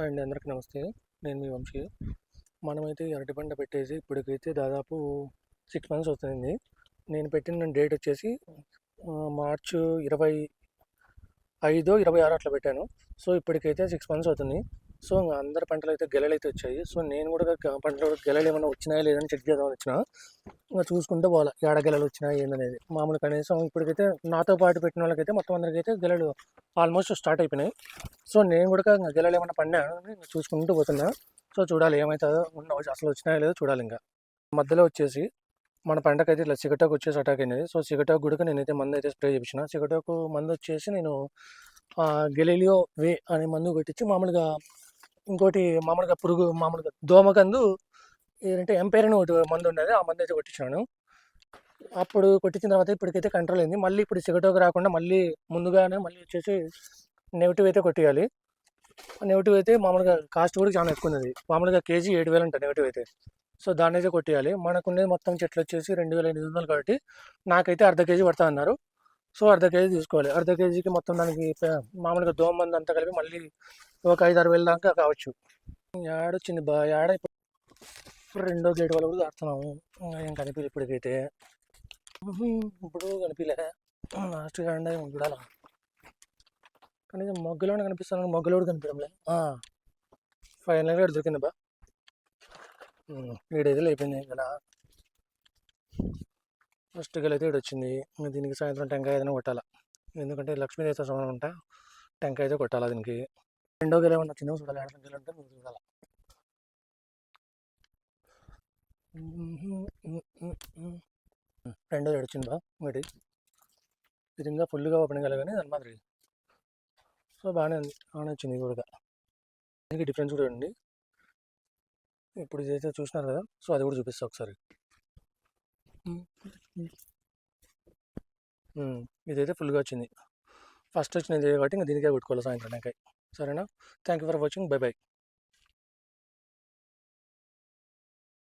And అండి అందరికీ నమస్తే. నేను మీ వంశీ. మనమైతే అరటి పంట పెట్టేసి ఇప్పటికైతే దాదాపు సిక్స్ మంత్స్ అవుతుంది నేను పెట్టిన డేట్ వచ్చేసి మార్చ్ ఇరవై ఐదు ఇరవై ఆరు అట్లా పెట్టాను. సో ఇప్పటికైతే సిక్స్ మంత్స్ అవుతుంది. సో ఇంకా అందరి పంటలు అయితే గెలలు అయితే వచ్చాయి. సో నేను కూడా పంటలు గెలలు ఏమైనా వచ్చినాయా లేదని చెక్ చేద్దామని వచ్చిన. ఇంకా చూసుకుంటే పోవాలి ఏడ గెలలు వచ్చినాయి ఏందనేది. మామూలు కనీసం ఇప్పటికైతే నాతో పాటు పెట్టిన వాళ్ళకైతే మొత్తం అందరికైతే గెలలు ఆల్మోస్ట్ స్టార్ట్ అయిపోయినాయి. సో నేను కూడా ఇంకా గెలలు ఏమైనా పడినా చూసుకుంటూ పోతున్నా. సో చూడాలి ఏమవుతుందో ఉన్న అసలు వచ్చినాయో లేదో చూడాలి ఇంకా మధ్యలో వచ్చేసి మన పంటకైతే ఇట్లా సిగటాకు వచ్చేసి అటాక్ అయినది సో సిగటాకు కూడా నేనైతే మందు అయితే స్ప్రే చేయించిన సిగటాకు మందు వచ్చేసి నేను గెలీలియో వే అనే మందు కొట్టించి మామూలుగా ఇంకోటి మామూలుగా పురుగు మామూలుగా దోమకందు ఏంటంటే ఎంపైర్ అని ఒకటి మందు ఉండేది. ఆ మందు అయితే కొట్టించాను అప్పుడు కొట్టించిన తర్వాత ఇప్పటికైతే కంట్రోల్ అయింది. మళ్ళీ ఇప్పుడు సిగటోకి రాకుండా మళ్ళీ ముందుగానే మళ్ళీ వచ్చేసి నెగిటివ్ అయితే కొట్టేయాలి. నెగిటివ్ అయితే మామూలుగా కాస్ట్ కూడా చాలా ఎక్కువ ఉంది మామూలుగా కేజీ ఏడు వేలు అంట నెగిటివ్ అయితే. సో దాన్ని అయితే కొట్టేయాలి. మనకు ఉండేది మొత్తం చెట్లు వచ్చేసి రెండు వేల ఎనిమిది వందలు కాబట్టి నాకైతే అర్ధ కేజీ పడతా అన్నారు. సో అర్ధ కేజీ తీసుకోవాలి. అర్ధ కేజీకి మొత్తం దానికి మామూలుగా దోమ మంది అంతా కలిపి మళ్ళీ ఒక ఐదు ఆరు వేల దాకా కావచ్చు. యాడొచ్చింది బా యాడ ఇప్పుడు రెండో గేట్ వల్ల కూడా దాడుతున్నాము ఏం కనిపించదు ఇప్పటికైతే. ఇప్పుడు కనిపించలే లాస్ట్ కాండ చూడాల. కనీసం మొగ్గలోనే కనిపిస్తాను మొగ్గలో కూడా కనిపించడంలే. ఫైనల్గా ఇక్కడ దొరికింది బా. ఏడైతే అయిపోయింది కదా. ఫస్ట్ గెలైతే అయితే ఇక్కడ వచ్చింది దీనికి సాయంత్రం టెంకాయ ఏదైనా కొట్టాలా. ఎందుకంటే లక్ష్మీదేవితో సమానం ఉంటా టెంకాయ అయితే కొట్టాలా దీనికి. రెండో గెల ఏమన్నా చిన్నగా చూడాలి. ఆడ గెల ఉంటే నువ్వు చూడాలి. రెండో వచ్చింది? ఒకటి విధంగా ఇంకా ఫుల్గా ఓపెన్ కాలే కానీ దాని మాదిరి. సో బాగానే ఉంది. బాగానే వచ్చింది కూడా. దీనికి డిఫరెన్స్ కూడా ఉంది. ఇప్పుడు ఇదైతే చూసినారు కదా? సో అది కూడా చూపిస్తా ఒకసారి. ఇదైతే ఫుల్గా వచ్చింది. ఫస్ట్ వచ్చినది కాబట్టి ఇంకా దీనికే కొట్టుకోవాలి సాయంత్రం సరేనా? Thank you for watching. Bye bye.